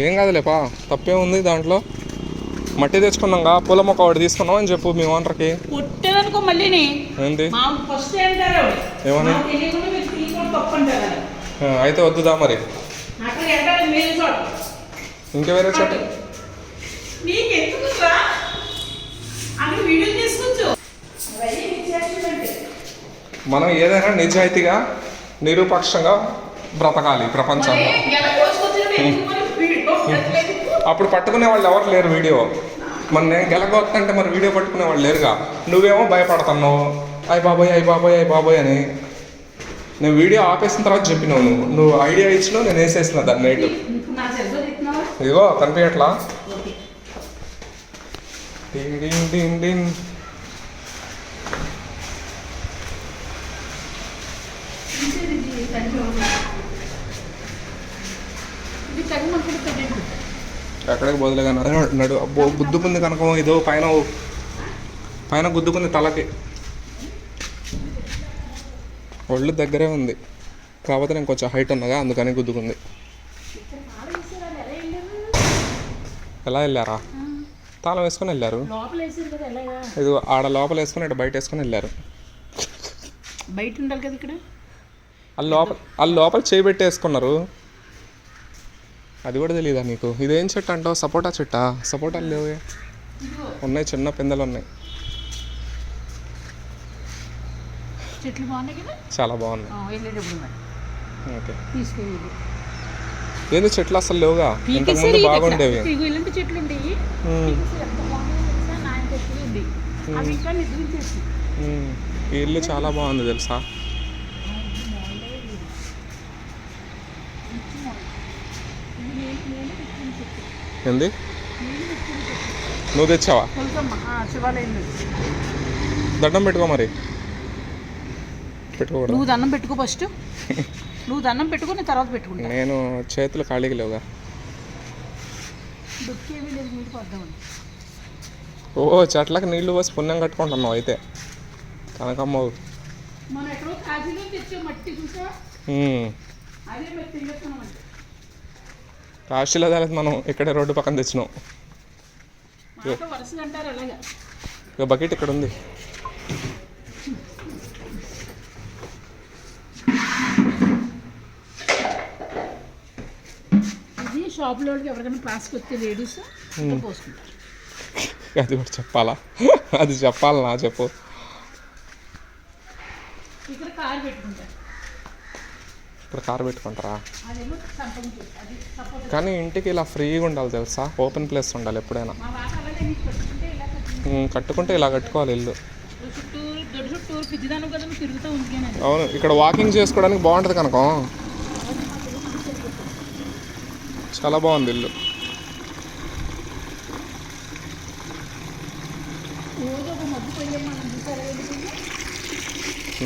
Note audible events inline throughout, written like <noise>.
ఏం కాదులేపా తప్పే ఉంది దాంట్లో. మట్టి తెచ్చుకున్నాగా పూల మొక్క ఒకటి తీసుకున్నాం అని చెప్పు మీ ఓనర్కి. కొట్టేదనుకో ఏమని? అయితే వద్దుదా మరి? ఇంకా వేరే చోట? మనం ఏదైనా నిజాయితీగా నిరూపక్షంగా బ్రతకాలి ప్రపంచంలో? అప్పుడు పట్టుకునే వాళ్ళు ఎవరు లేరు వీడియో. మరి నేను గెలగొత్తంటే మరి వీడియో పట్టుకునే వాళ్ళు లేరుగా. నువ్వేమో భయపడుతున్నావు. అయ్య బాబోయ్ అయ్య బాబోయ్ అయ్య బాబోయ్ అని. నేను వీడియో ఆపేసిన తర్వాత చెప్పినావు నువ్వు. నువ్వు ఐడియా ఇచ్చినావు నేను వేసేసిన దాన్ని నైట్. ఇదిగో కనిపించట్లా? ఇది ఇది తగ్గి ఉంది. ఇది తగ్గి మనకు తగ్గండి ఎక్కడికి బదులుగా నడు అబ్బో గుద్దుకుంది కనుక ఇదో పైన పైన గుద్దుకుంది తలకి. ఒళ్ళు దగ్గరే ఉంది. కాకపోతే నేను కొంచెం హైట్ ఉన్నగా అందుకని గుద్దుకుంది. ఎలా వెళ్ళారా? తాళం వేసుకొని వెళ్ళారు. ఇది ఆడ లోపల వేసుకొని ఇటు బయట వేసుకొని వెళ్ళారు. బయట ఉండాలి కదా ఇక్కడ? వాళ్ళు లోపల వాళ్ళు లోపల చేయి పెట్టి వేసుకున్నారు అది కూడా తెలియదా నీకు? ఇదేం చెట్టు అంటావు? సపోటా చెట్టా? సపోటాలు లేవు. ఉన్నాయి చిన్న పిందెలు ఉన్నాయి. చాలా బాగున్నాయి. ఓకే. ఏంది చెట్లు అసలు లేవుగా? ఇంతకుముందు బాగుండేవి. ఈ ఇల్లు చాలా బాగుంది తెలుసా? ఏంది? నువ్వు తెచ్చావా? దండం పెట్టుకో మరి. పెట్టుకోకూడదు నువ్వు దండం పెట్టుకో ఫస్ట్. నువ్వు దండం పెట్టుకో నేను తర్వాత పెట్టుకుంటా. నేను చేతులు ఖాళీగా లేవుగా. ఓ చెట్లకు నీళ్ళు పోసి పుణ్యం కట్టుకుంటున్నావు అయితే. కనకమ్మ. మనం ఎక్కడో కాశీలో తెచ్చే మట్టి చూసా. అదే మరి కాశీలో దానికి మనం ఇక్కడే రోడ్డు పక్కన తెచ్చినాం. ఇక బకెట్ ఇక్కడ ఉంది. షాప్లో ఎవరికైనా లేడీస్ పోసుకుంటారు. అది కూడా చెప్పాలా? అది చెప్పాలనా చెప్పు ఇక్కడ కారు పెట్టుకుంటారు ఇప్పుడు కారు పెట్టుకుంటారా? కానీ ఇంటికి ఇలా ఫ్రీగా ఉండాలి తెలుసా? ఓపెన్ ప్లేస్ ఉండాలి ఎప్పుడైనా. కట్టుకుంటే ఇలా కట్టుకోవాలి ఇల్లు. అవును ఇక్కడ వాకింగ్ చేసుకోవడానికి బాగుంటుంది కనుక. చాలా బాగుంది ఇల్లు.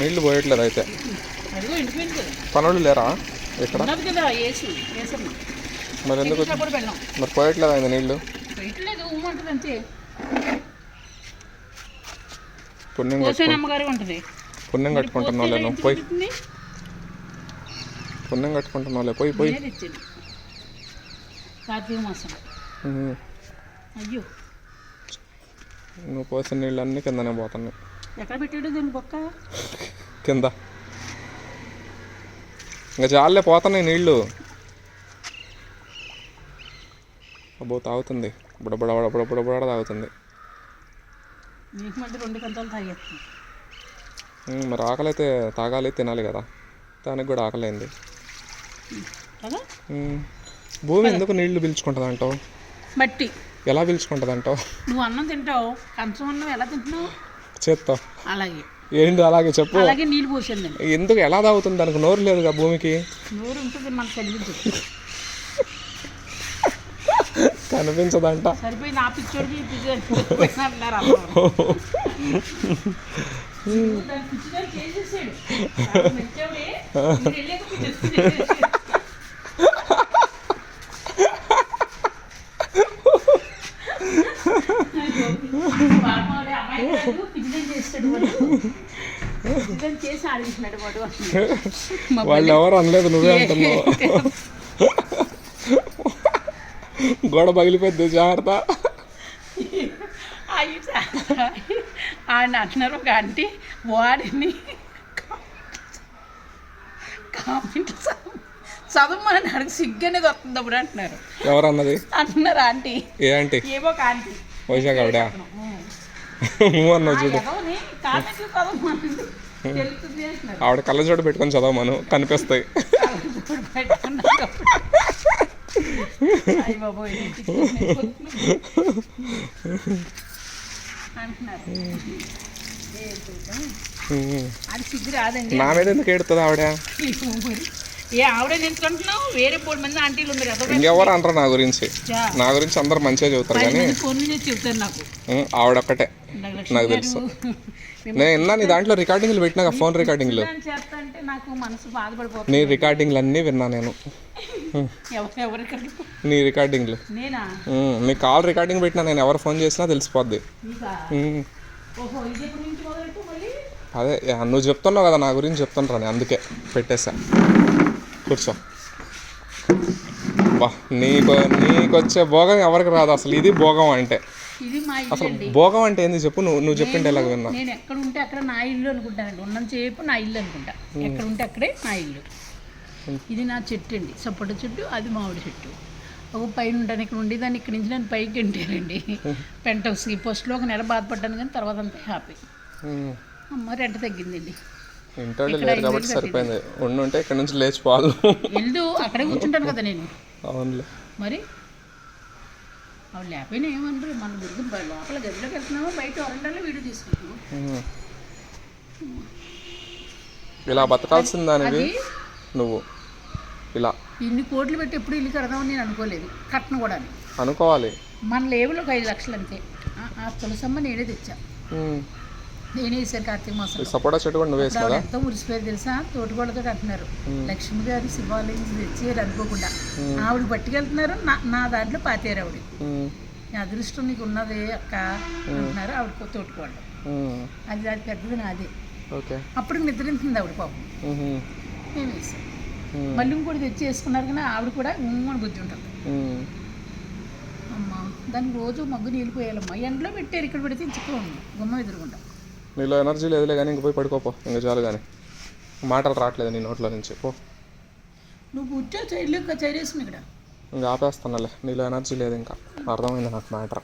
నీళ్ళు పోయట్లేదు అయితే. పనులు లేరా ఇక్కడ? మరి ఎందుకు మరి పోయట్లేదు ఊమంటుంది అంతే. పుణ్యం పుణ్యం కట్టుకుంటున్నావు లేను పోయి. పుణ్యం కట్టుకుంటున్నావులే పోయి పోయి. తెచ్చింది. కార్తీక మాసం. ఉమ్. అయ్యో. నువ్వు పోసిన నీళ్ళు అన్నీ కిందనే పోతున్నాయి. ఎక్కడ పెట్టాడు దీని బొక్క? కింద. ఇంకా జాలే పోతున్నాయి నీళ్ళు. అబ్బో తాగుతుంది. బుడబుడ బుడబుడ బుడబుడ తాగుతుంది. మరి ఆకలి అయితే తాగాలి తినాలి కదా. దానికి కూడా ఆకలైంది. భూమి ఎందుకు నీళ్ళు పీల్చుకుంటుంది అంటావు మట్టి. ఎలా పీల్చుకుంటుంది అంటావు నువ్వు అన్నం తింటావు. కంచం అన్నం ఎలా తింటున్నావు? చేత్తో. అలాగే. ఏంటి అలాగే చెప్పు. అలాగే నీళ్ళు ఎందుకు ఎలా తాగుతుంది దానికి నోరు లేదుగా భూమికి? నోరు ఉంటుంది మనకు కనిపించదు కనిపించదంట. పిచ్చోడికి ఈ పిచ్చోడికి అమ్మాయి చేస్తాడు <laughs> వాళ్ళు ఎవరు అనలేదు నువ్వే అంటున్నావు. <laughs> గోడ పగిలిపోద్ది జాగ్రత్త. <laughs> అయ్యి ఆయన అంటున్నారు ఒక ఆంటీ వాడిని కామెంట్ చదవమని అడిగి సిగ్గు అనేది వస్తుంది అప్పుడు అంటున్నారు. ఎవరు అన్నది అంటున్నారు ఆంటీ. ఏ ఆంటీ? ఏవో ఒక ఆంటీ. వైశాఖ ఆవిడ? నువ్వు అన్నావు చూడు. కామెంట్లు చదవమని. ఆవిడ కళ్ళజోడు పెట్టుకొని చదవమను కనిపిస్తాయి. నా మీద ఎందుకు ఏడుతుంది ఆవిడ. ఏ ఆవిడ వేరే మూడు మంది ఆంటీలు ఉన్నారు. ఇంకెవరు అనరు నా గురించి. నా గురించి అందరు మంచిగా చెబుతారు కానీ చేసి చెప్తారు నాకు. ఉమ్, ఆవిడొక్కటే నాకు తెలుసు. నేను విన్నా నీ దాంట్లో రికార్డింగ్లు పెట్టినా ఫోన్ రికార్డింగ్లు అని చేస్తా అంటే నాకు మనసు బాధపడిపోతుంది. నీ రికార్డింగ్లు అన్నీ విన్నా నేను. నీ రికార్డింగ్లు నేనా? ఉమ్, నీ కాల్ రికార్డింగ్ పెట్టినా నేను ఎవరు ఫోన్ చేసినా తెలిసిపోద్ది. నీకా ఉమ్, ఓహో ఇది ఎప్పటి నుంచి మొదలెట్టు మళ్ళీ? అదే యా, నువ్వు చెప్తున్నావు కదా నా గురించి చెప్తుంటా నేను అందుకే పెట్టేశా. కూర్చో. బా నీకు నీకు వచ్చే భోగం ఎవరికి రాదు అసలు ఇది భోగం అంటే. ఇది మా ఇల్లు భోగం అంటే ఏంది చెప్పు? నువ్వు నువ్వు చెప్పింటే ఎలాగ విన్నా? నేను ఎక్కడ ఉంటే అక్కడ నా ఇల్లు అనుకుంటానండి ఉన్నంత సేపు నా ఇల్లు అనుకుంటా. ఎక్కడ ఉంటే అక్కడే నా ఇల్లు. ఇది నా చెట్టు అండి. సపోటా చెట్టు అది మామిడి చెట్టు. ఒక పైన ఉంటాను ఇక్కడ ఉండి దాన్ని ఇక్కడి నుంచి నేను పైకి ఎంటానండి పెంట్ హౌస్కి ఫస్ట్లో ఒక నెల బాధపడ్డాను కానీ తర్వాత అంతా హ్యాపీ అమ్మ రెంట్ తగ్గిందండి. లేరు కాబట్టి సరిపోయింది. ఉండుంటే ఇక్కడ నుంచి లేచిపోవాలి అక్కడే కూర్చుంటాను కదా నేను. అవునులే. మరి? అవి లేకపోయినా ఏమనరు. మన గురికి లోపల గదిలోకి వెళ్తున్నామో? బయట వరండాలో వీడియో తీసుకుంటున్నాము? ఉమ్. ఇలా అది నువ్వు. ఇలా. ఇన్ని కోట్లు పెట్టి ఎప్పుడు ఇల్లు కడదామని నేను అనుకోలేదు. కట్నం కూడా అనుకోవాలి. మన లేబుల్ ఒక ఐదు లక్షలు అంతే. ఆ- తులసమ్మ నేనే తెచ్చా. నేనే వేసాను కార్తీక మాసం సపోటా చెట్టు కూడా నువ్వు వేసి ఇప్పుడు కదా ఆవిడ ఎంతో మురిసిపోయారు తెలుసా? తోటికోళ్ళతో అంటున్నారు లక్ష్మి గారు శివాలయం తెచ్చారు అనుకోకుండా. ఆవిడ పట్టుకెళ్తున్నారు నా నా దాంట్లో పాతారు ఆవిడ. నీ అదృష్టం నీకు ఉన్నదే అక్క అంటున్నారు ఆవిడ తోటికోళ్ళు. అది అది పెద్దది నాది. అప్పుడు నిద్రించింది ఆవిడ పాపం. మేము. వేసాం మళ్ళీ ఇంకోటి తెచ్చి వేసుకున్నారు కానీ ఆవిడ కూడా ఉమ్మని బుద్ధి ఉంటుంది. అమ్మా దానికి రోజు మగ్గు నీళ్ళు పోయాలమ్మా. ఎండలో పెట్టారు ఇక్కడ పెడితే చిక్క ఉంది గుమ్మ ఎదురుకుండా నీలో ఎనర్జీ లేదులే కానీ ఇంక పోయి పడుకోపో. ఇంక చాలు కానీ మాటలు రావట్లేదు నీ నోట్లో నుంచి. పో. నువ్వు ఇంకా చైర్ వేసుకుని ఇక్కడ. ఇంకా ఆపేస్తానులే. నీలో ఎనర్జీ లేదు ఇంకా. అర్థమైంది నాకు మ్యాటర్.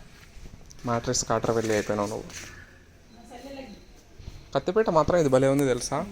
మ్యాట్రిక్స్ కాటర్ వెళ్ళి అయిపోయినావు నువ్వు. కత్తిపేట మాత్రం ఇది భలే ఉంది తెలుసా?